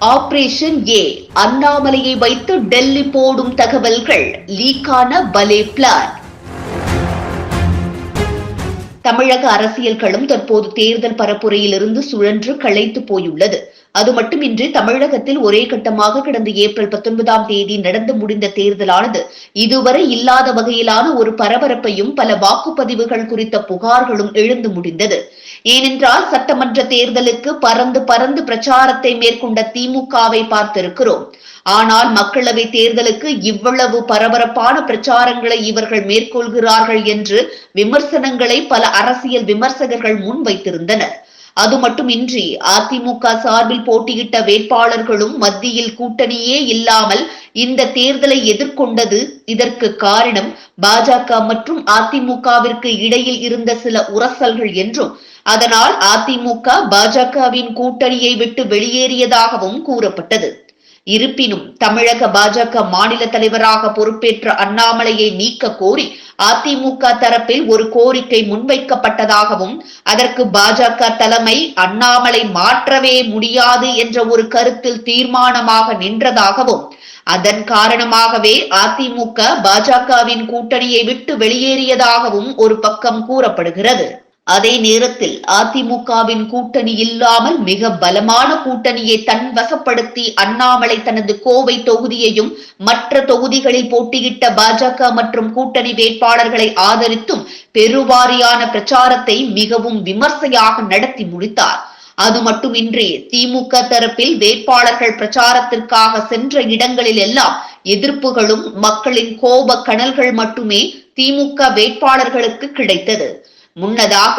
Operation ஏ அண்ணாமலையை வைத்து டெல்லி போடும் தகவல்கள் லீக்கான பலே பிளான். தமிழக அரசியல் களம் தற்போது தேர்தல் பரப்புரையிலிருந்து சுழன்று களைத்து போயுள்ளது. அது மட்டுமின்றி தமிழகத்தில் ஒரே கட்டமாக கடந்த ஏப்ரல் பத்தொன்பதாம் தேதி நடந்து முடிந்த தேர்தலானது இதுவரை இல்லாத வகையிலான ஒரு பரபரப்பையும் பல வாக்குப்பதிவுகள் குறித்த புகார்களும் எழுந்து முடிந்தது. ஏனென்றால் சட்டமன்ற தேர்தலுக்கு பறந்து பறந்து பிரச்சாரத்தை மேற்கொண்ட திமுகவை பார்த்திருக்கிறோம். ஆனால் மக்களவை தேர்தலுக்கு இவ்வளவு பரபரப்பான பிரச்சாரங்களை இவர்கள் மேற்கொள்கிறார்கள் என்று விமர்சனங்களை பல அரசியல் விமர்சகர்கள் முன்வைத்திருந்தனர். அது மட்டுமின்றி அதிமுக சார்பில் போட்டியிட்ட வேட்பாளர்களும் மத்தியில் கூட்டணியே இல்லாமல் இந்த தேர்தலை எதிர்கொண்டது இதற்கு காரணம் பாஜக மற்றும் அதிமுகவிற்கு இடையில் இருந்த சில உரசல்கள் என்றும் அதனால் அதிமுக பாஜகவின் கூட்டணியை விட்டு வெளியேறியதாகவும் கூறப்பட்டது. இருப்பினும் தமிழக பாஜக மாநில தலைவராக பொறுப்பேற்ற அண்ணாமலையை நீக்க கோரி அதிமுக தரப்பில் ஒரு கோரிக்கை முன்வைக்கப்பட்டதாகவும் அதற்கு பாஜக தலைமை அண்ணாமலை மாற்றவே முடியாது என்ற ஒரு கருத்தில் தீர்மானமாக நின்றதாகவும் அதன் காரணமாகவே அதிமுக பாஜகவின் கூட்டணியை விட்டு வெளியேறியதாகவும் ஒரு பக்கம் கூறப்படுகிறது. அதே நேரத்தில் அதிமுகவின் கூட்டணி இல்லாமல் மிக பலமான கூட்டணியை தன் வசப்படுத்தி அண்ணாமலை தனது கோவை தொகுதியையும் மற்ற தொகுதிகளில் போட்டியிட்ட பாஜக மற்றும் கூட்டணி வேட்பாளர்களை ஆதரித்தும் பெருவாரியான பிரச்சாரத்தை மிகவும் விமர்சையாக நடத்தி முடித்தார். அது மட்டுமின்றி திமுக தரப்பில் வேட்பாளர்கள் பிரச்சாரத்திற்காக சென்ற இடங்களில் எல்லாம் எதிர்ப்புகளும் மக்களின் கோப கனல்கள் மட்டுமே திமுக வேட்பாளர்களுக்கு கிடைத்தது. முன்னதாக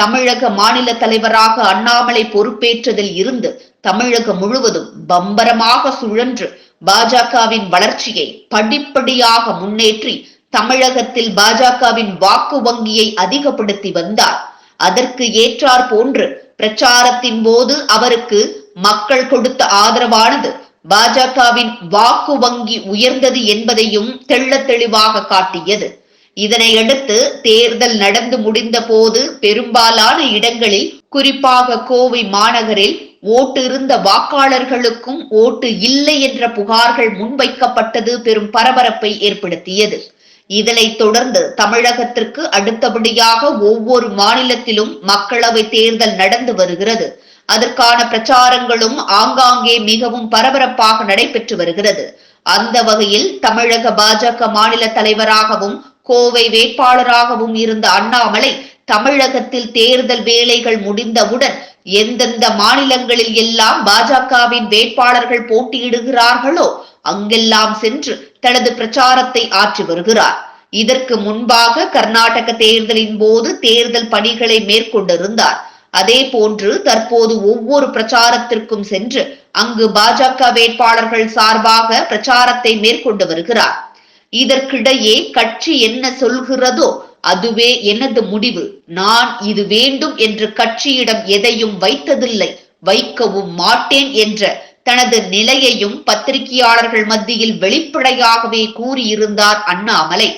தமிழக மாநில தலைவராக அண்ணாமலை பொறுப்பேற்றதில் இருந்து தமிழகம் முழுவதும் பம்பரமாக சுழன்று பாஜகவின் வளர்ச்சியை படிப்படியாக முன்னேற்றி தமிழகத்தில் பாஜகவின் வாக்கு வங்கியை அதிகப்படுத்தி வந்தார். அதற்கு ஏற்றார் போன்று பிரச்சாரத்தின் போது அவருக்கு மக்கள் கொடுத்த ஆதரவானது பாஜகவின் வாக்கு வங்கி உயர்ந்தது என்பதையும் தெள்ள தெளிவாக காட்டியது. இதனையடுத்து தேர்தல் நடந்து முடிந்த போது பெரும்பாலான இடங்களில் குறிப்பாக கோவை மாநகரில் ஓட்டு இருந்த வாக்காளர்களுக்கும் ஓட்டு இல்லை என்ற புகார்கள் முன்வைக்கப்பட்டது பெரும் பரபரப்பை ஏற்படுத்தியது. இதனைத் தொடர்ந்து தமிழகத்திற்கு அடுத்தபடியாக ஒவ்வொரு மாநிலத்திலும் மக்களவை தேர்தல் நடந்து வருகிறது. அதற்கான பிரச்சாரங்களும் ஆங்காங்கே மிகவும் பரபரப்பாக நடைபெற்று வருகிறது. அந்த வகையில் தமிழக பாஜக மாநில தலைவராகவும் கோவை வேட்பாளராகவும் இருந்த அண்ணாமலை தமிழகத்தில் தேர்தல் வேலைகள் முடிந்தவுடன் எந்தெந்த மாநிலங்களில் எல்லாம் பாஜகவின் வேட்பாளர்கள் போட்டியிடுகிறார்களோ அங்கெல்லாம் சென்று தனது பிரச்சாரத்தை ஆற்றி வருகிறார். இதற்கு முன்பாக கர்நாடக தேர்தலின் போது தேர்தல் பணிகளை மேற்கொண்டிருந்தார். அதே போன்று தற்போது ஒவ்வொரு பிரச்சாரத்திற்கும் சென்று அங்கு பாஜக வேட்பாளர்கள் சார்பாக பிரச்சாரத்தை மேற்கொண்டு வருகிறார். இதற்கிடையே கட்சி என்ன சொல்கிறதோ அதுவே எனது முடிவு. நான் இது வேண்டும் என்று கட்சியிடம் எதையும் வைத்ததில்லை வைக்கவும் மாட்டேன் என்ற தனது நிலையையும் பத்திரிகையாளர்கள் மத்தியில் வெளிப்படையாகவே கூறியிருந்தார் அண்ணாமலை.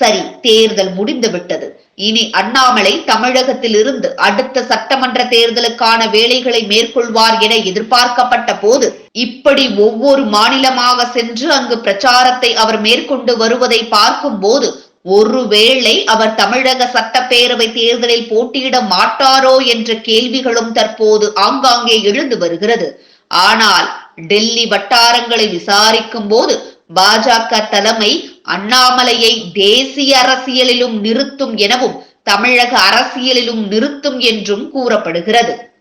சரி தேர்தல் முடிந்துவிட்டது. இனி அண்ணாமலை தமிழகத்தில் இருந்து அடுத்த சட்டமன்ற தேர்தலுக்கான வேலைகளை மேற்கொள்வார் என எதிர்பார்க்கப்பட்ட போது இப்படி ஒவ்வொரு மாநிலமாக சென்று அங்கு பிரச்சாரத்தை அவர் மேற்கொண்டு வருவதை பார்க்கும் போது ஒருவேளை அவர் தமிழக சட்டப்பேரவை தேர்தலில் போட்டியிட மாட்டாரோ என்ற கேள்விகளும் தற்போது ஆங்காங்கே எழுந்து வருகிறது. ஆனால் டெல்லி வட்டாரங்களை விசாரிக்கும் போது பாஜக தலைமை அண்ணாமலையை தேசிய அரசியலிலும் நிறுத்தும் எனவும் தமிழக அரசியலிலும் நிறுத்தும் என்றும் கூறப்படுகிறது.